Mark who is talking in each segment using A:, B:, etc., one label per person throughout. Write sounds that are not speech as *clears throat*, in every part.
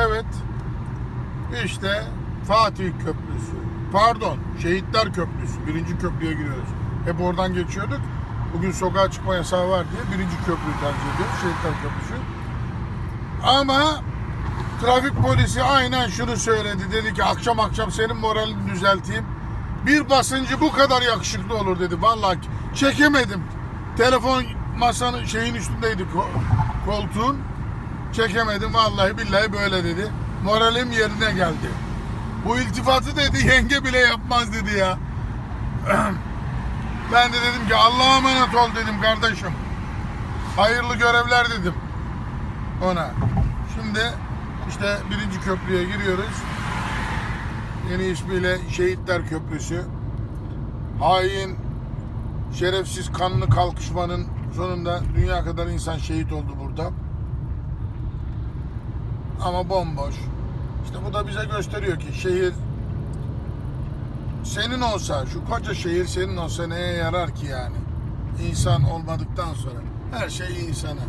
A: Evet. İşte Fatih Köprüsü. Pardon, Şehitler Köprüsü. Birinci köprüye giriyoruz. Hep oradan geçiyorduk. Bugün sokağa çıkma yasağı var diye birinci köprüyü tercih ediyoruz. Şehitler Köprüsü. Ama trafik polisi aynen şunu söyledi. Dedi ki akşam akşam senin moralini düzelteyim. Bir basıncı bu kadar yakışıklı olur dedi. Vallahi çekemedim. Telefon masanın şeyin üstündeydi ko- koltuğun. Çekemedim vallahi billahi böyle dedi. Moralim yerine geldi. Bu iltifatı dedi *laughs* yenge bile yapmaz dedi ya. *clears throat* Ben de dedim ki Allah'a emanet ol dedim kardeşim. Hayırlı görevler dedim ona. Şimdi işte birinci köprüye giriyoruz. Yeni ismiyle Şehitler Köprüsü. Hain, şerefsiz kanlı kalkışmanın sonunda dünya kadar insan şehit oldu burada. Ama bomboş. İşte bu da bize gösteriyor ki şehir senin olsa, şu koca şehir senin olsa neye yarar ki yani? İnsan olmadıktan sonra. Her şey insana.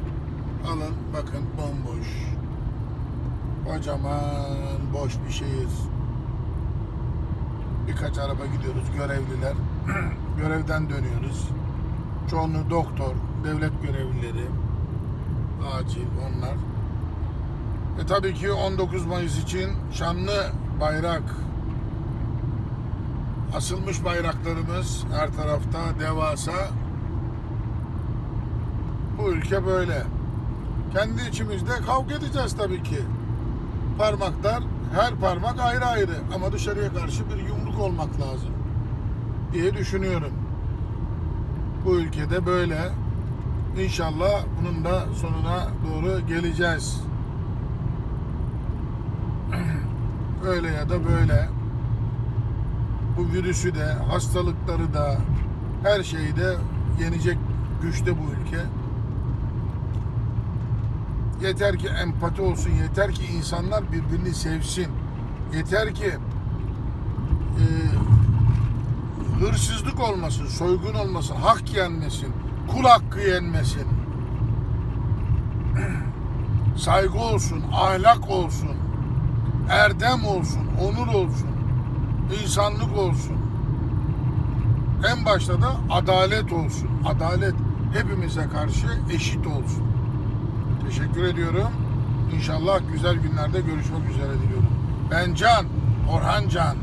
A: Alın bakın bomboş. Kocaman boş bir şehir. Birkaç araba gidiyoruz görevliler. *clears throat* Görevden dönüyoruz. Çoğunluğu doktor, devlet görevlileri. Acil onlar. E tabii ki 19 Mayıs için şanlı bayrak asılmış bayraklarımız her tarafta devasa. Bu ülke böyle. Kendi içimizde kavga edeceğiz tabii ki. Parmaklar, her parmak ayrı ayrı ama dışarıya karşı bir yumruk olmak lazım diye düşünüyorum. Bu ülkede böyle. İnşallah bunun da sonuna doğru geleceğiz. Öyle ya da böyle bu virüsü de, hastalıkları da, her şeyi de yenecek güçte bu ülke. Yeter ki empati olsun, yeter ki insanlar birbirini sevsin. Yeter ki e, hırsızlık olmasın, soygun olmasın, hak yenmesin, kul hakkı yenmesin. *clears throat* Saygı olsun, ahlak olsun, erdem olsun, onur olsun insanlık olsun. En başta da adalet olsun. Adalet hepimize karşı eşit olsun. Teşekkür ediyorum. İnşallah güzel günlerde görüşmek üzere diliyorum. Ben Can, Orhan Can.